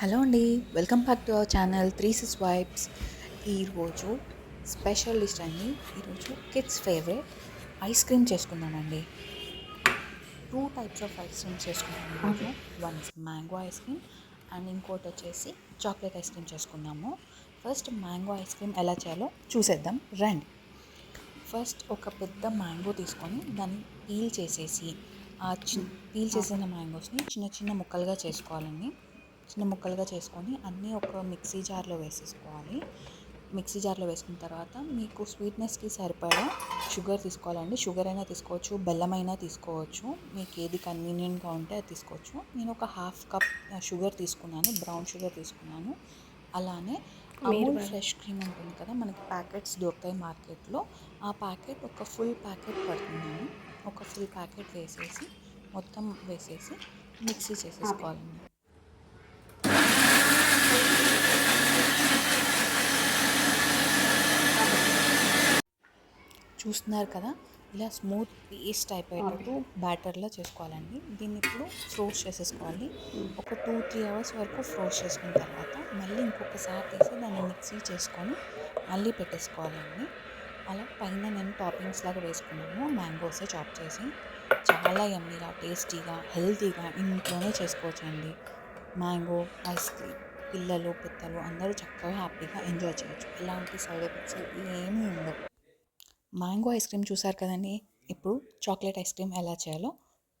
Hello అండి welcome back to our channel three sis vibes ఈరోజు special list అండి ఈరోజు కిడ్స్ ఫేవరెట్ ఐస్ క్రీమ్ చేసుకుందామండి. Two types of ice cream చేసుకుందాం ఈరోజు one mango ice cream and ఇంకోటి వచ్చేసి చాక్లెట్ ఐస్ క్రీమ్ చేసుకుందాము. ఫస్ట్ మ్యాంగో ఐస్ క్రీమ్ ఎలా చేయాలో చూసేద్దాం. రండి. ఫస్ట్ ఒక పెద్ద మ్యాంగో తీసుకొని దాన్ని పీల్ చేసేసి ఆ చిన్ పీల్ చేసిన మ్యాంగోస్ని చిన్న చిన్న ముక్కలుగా చేసుకోవాలండి. చిన్న ముక్కలుగా చేసుకొని అన్నీ ఒక మిక్సీ జార్లో వేసేసుకోవాలి. మిక్సీ జార్లో వేసుకున్న తర్వాత మీకు స్వీట్నెస్కి సరిపడా షుగర్ తీసుకోవాలండి. షుగర్ అయినా తీసుకోవచ్చు బెల్లం అయినా తీసుకోవచ్చు. మీకు ఏది కన్వీనియంట్గా ఉంటే అది తీసుకోవచ్చు. నేను ఒక హాఫ్ కప్ షుగర్ తీసుకున్నాను బ్రౌన్ షుగర్ తీసుకున్నాను. అలానే అమూల్ ఫ్రెష్ క్రీమ్ ఉంటుంది కదా మనకి ప్యాకెట్స్ దొరుకుతాయి మార్కెట్లో. ఆ ప్యాకెట్ ఒక ఫుల్ ప్యాకెట్ పడుతున్నాను ఒక ఫుల్ ప్యాకెట్ వేసేసి మొత్తం వేసేసి మిక్సీ చేసేసుకోవాలండి. చూస్తున్నారు కదా ఇలా స్మూత్ పేస్ట్ అయిపోయేటట్టు బ్యాటర్లా చేసుకోవాలండి. దీన్ని ఇప్పుడు ఫ్రోజ్ చేసేసుకోవాలి. ఒక టూ త్రీ అవర్స్ వరకు ఫ్రోజ్ చేసుకున్న తర్వాత మళ్ళీ ఇంకొకసారి తీసి దాన్ని మిక్సీ చేసుకొని మళ్ళీ పెట్టేసుకోవాలండి. అలా పైన నేను టాపింగ్స్ లాగా వేసుకున్నాను. మ్యాంగోస్ చాప్ చేసి చాలా యమ్మీగా టేస్టీగా హెల్తీగా ఇంట్లోనే చేసుకోవచ్చండి. మ్యాంగో ఐస్ క్రీమ్ పిల్లలు పెద్దలు అందరూ చక్కగా హ్యాపీగా ఎంజాయ్ చేయొచ్చు. ఎలాంటి సైడ్ ఎఫెక్ట్స్ ఏమీ ఉండవు. మ్యాంగో ఐస్ క్రీమ్ చూసారు కదండి? ఇప్పుడు చాక్లెట్ ఐస్ క్రీమ్ ఎలా చేయాలో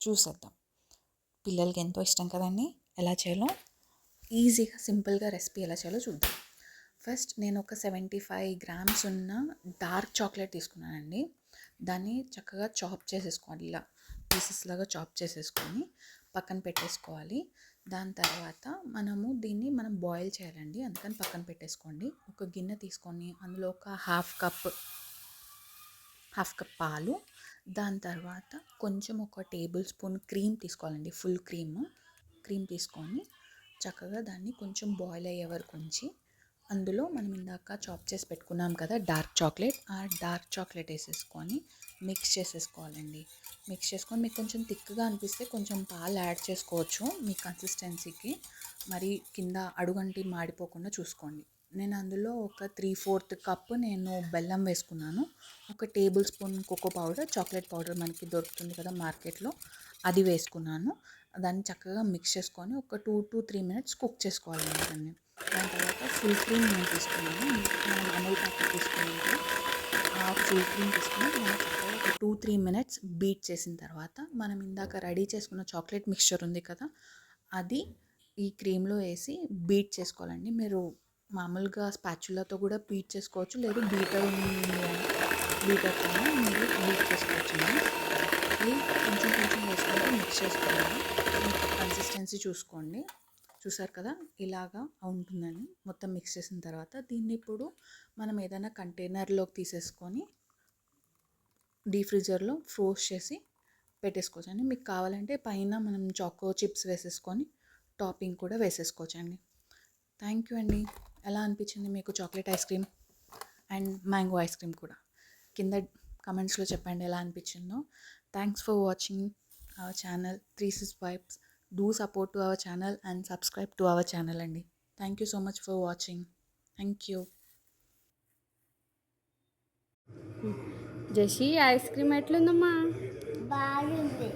చూసేద్దాం. పిల్లలకి ఎంతో ఇష్టం కదండి? ఎలా చేయాలో? ఈజీగా సింపుల్గా రెసిపీ ఎలా చేయాలో చూద్దాం. ఫస్ట్ నేను ఒక సెవెంటీ ఫైవ్ గ్రామ్స్ ఉన్న డార్క్ చాక్లెట్ తీసుకున్నానండి. దాన్ని చక్కగా చాప్ చేసేసుకోవాలి. ఇలా పీసెస్ లాగా చాప్ చేసేసుకొని పక్కన పెట్టేసుకోవాలి. దాని తర్వాత మనము దీన్ని మనం బాయిల్ చేయాలండి. అందుకని పక్కన పెట్టేసుకోండి. ఒక గిన్నె తీసుకొని అందులో ఒక హాఫ్ కప్ హాఫ్ కప్ పాలు దాని తర్వాత కొంచెం ఒక టేబుల్ స్పూన్ క్రీమ్ తీసుకోవాలండి ఫుల్ క్రీమ్. క్రీమ్ తీసుకొని చక్కగా దాన్ని కొంచెం బాయిల్ అయ్యే వరకు ఉంచి అందులో మనం ఇందాక చాప్ చేసి పెట్టుకున్నాం కదా డార్క్ చాక్లెట్ ఆ డార్క్ చాక్లెట్ వేసేసుకొని మిక్స్ చేసేసుకోవాలండి. మిక్స్ చేసుకొని మీకు కొంచెం థిక్గా అనిపిస్తే కొంచెం పాలు యాడ్ చేసుకోవచ్చు మీ కన్సిస్టెన్సీకి. మరి కింద అడుగంటి మాడిపోకుండా చూసుకోండి. నేను అందులో ఒక త్రీ ఫోర్త్ కప్ నేను బెల్లం వేసుకున్నాను. ఒక tablespoon cocoa powder chocolate powder మనకి దొరుకుతుంది కదా మార్కెట్లో అది వేసుకున్నాను. దాన్ని చక్కగా మిక్స్ చేసుకొని ఒక two to three minutes cook చేసుకోవాలి దాన్ని. దాని తర్వాత ఫుల్ క్రీమ్ నేను తీసుకున్నాను. మనం అమూల్ ప్యాకెట్ తీసుకున్నాను ఆ ఫుల్ క్రీమ్ తీసుకుని మనం చక్కగా ఒక టూ త్రీ మినిట్స్ బీట్ చేసిన తర్వాత మనం ఇందాక రెడీ చేసుకున్న చాక్లెట్ మిక్స్చర్ ఉంది కదా అది ఈ క్రీమ్లో వేసి బీట్ చేసుకోవాలండి. మీరు మామూలుగా స్పాచులాతో కూడా బీట్ చేసుకోవచ్చు. లేదు బీటర్ బీటర్తో మీరు బీట్ చేసుకోవచ్చు ఇది కొంచెం కొంచెం వేసుకుంటే మిక్స్ చేసుకోవాలి. కన్సిస్టెన్సీ చూసుకోండి. చూసారు కదా? ఇలాగా ఉంటుందని మొత్తం మిక్స్ చేసిన తర్వాత దీన్ని ఇప్పుడు మనం ఏదైనా కంటైనర్లోకి తీసేసుకొని డీప్ ఫ్రీజర్లో ఫ్రోజ్ చేసి పెట్టేసుకోవచ్చు అండి. మీకు కావాలంటే పైన మనం చాకో చిప్స్ వేసేసుకొని టాపింగ్ కూడా వేసేసుకోవచ్చండి థ్యాంక్ యూ అండి. ఎలా అనిపించింది మీకు chocolate ice cream and mango ice cream కూడా? కింద కమెంట్స్లో చెప్పండి ఎలా అనిపించిందో. Thanks for watching our channel three sis vibes do support to our channel and subscribe to our channel అండి. Thank you so much for watching thank you జషి ice cream ఎట్లుందమ్మా? బాగుంది.